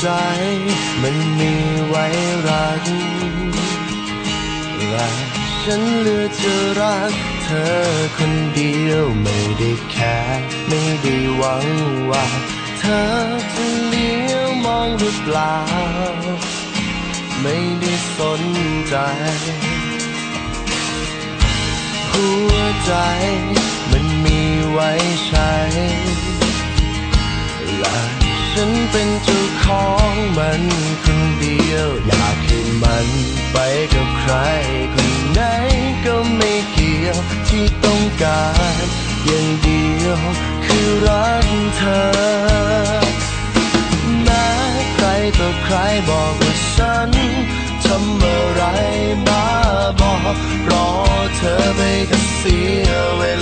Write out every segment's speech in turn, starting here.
ใจ มันมีไว้รัก และฉันเลือกจะรัก เธอคนเดียวไม่ได้แค่ไม่ได้หวังว่า เธอจะเลี้ยวมองหรือเปล่า ไม่ได้สนใจ หัวใจมันมีไว้ใช้ ฉันเป็นเจ้าของมันคนเดียว อยากให้มันไปกับใครคนไหนก็ไม่เกี่ยวที่ต้องการ อย่างเดียวคือรักเธอแม้ใครต่อใครบอกว่าฉันทำอะไรบ้าบอรอเธอไปก็เสียเวลา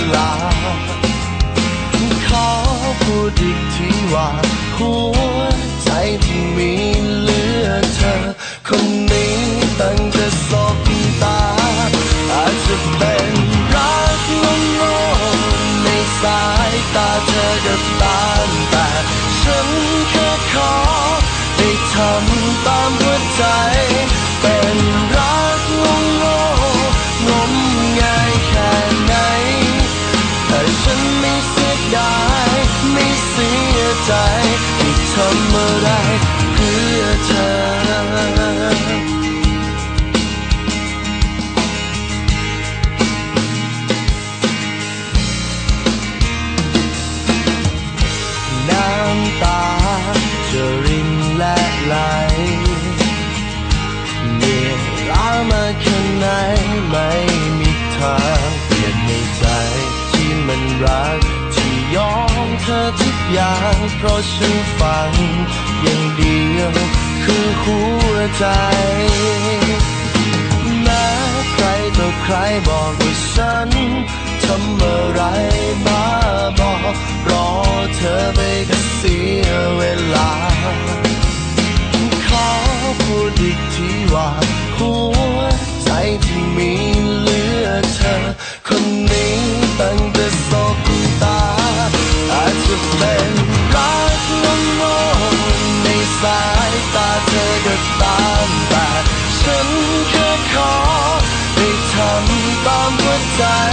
ามาแค่ไหนไม่มีทางเปลี่ยนในใจที่มันรัก ที่ยอมเธอทุกอย่าง เพราะฉันฟังอย่างเดียวคือหัวใจำตา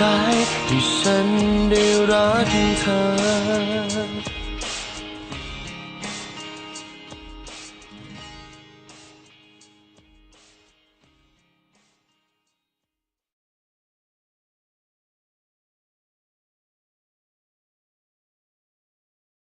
ท้ายที่ฉันได้รักเธอ